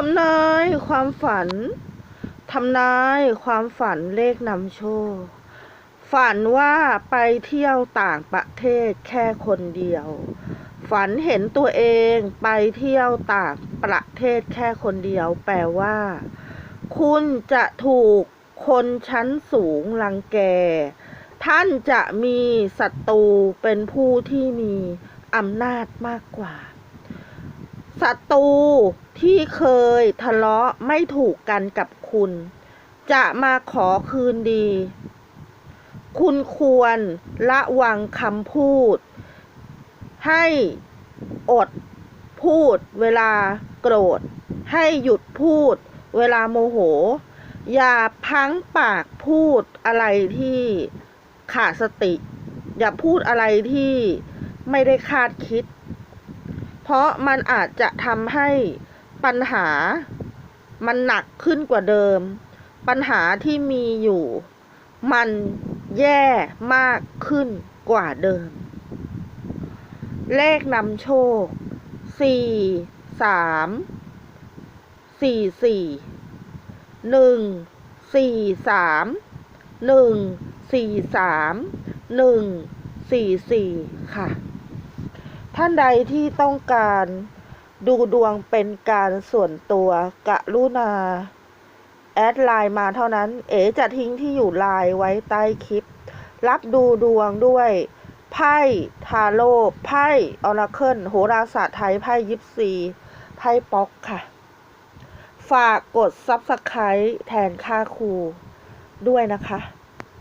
ทำนายความฝัน ทำนายความฝันเลขนำโชค ฝันว่าไปเที่ยวต่างประเทศแค่คนเดียว ฝันเห็นตัวเองไปเที่ยวต่างประเทศแค่คนเดียว แปลว่า คุณจะถูกคนชั้นสูงรังแก ท่านจะมีศัตรูเป็นผู้ที่มีอำนาจมากกว่า ศัตรูที่เคยทะเลาะไม่ถูกกันกับคุณ จะมาขอคืนดี คุณควรระวังคำพูด ให้อดพูดเวลาโกรธ ให้หยุดพูดเวลาโมโห อย่าพังปากพูดอะไรที่ขาดสติ อย่าพูดอะไรที่ไม่ได้คาดคิด เพราะมันอาจจะทำให้ปัญหามันหนักขึ้นกว่าเดิม ปัญหาที่มีอยู่ มันแย่มากขึ้นกว่าเดิม เลขนำโชค สี่สามสี่สี่หนึ่งสี่สามหนึ่งสี่สามหนึ่งสี่สี่ค่ะ ท่านใดที่ต้องการดูดวงเป็นการส่วนตัวกะรุณา แอดไลน์มาเท่านั้น เอ๋จะทิ้งที่อยู่ไลน์ไว้ใต้คลิป รับดูดวงด้วยไพ่ทาโร่ไพ่ออราเคิลโหราศาสตร์ไทยไพ่ยิปซีไพ่ป๊อกค่ะ ฝากกด Subscribe แทนค่าครูด้วยนะคะ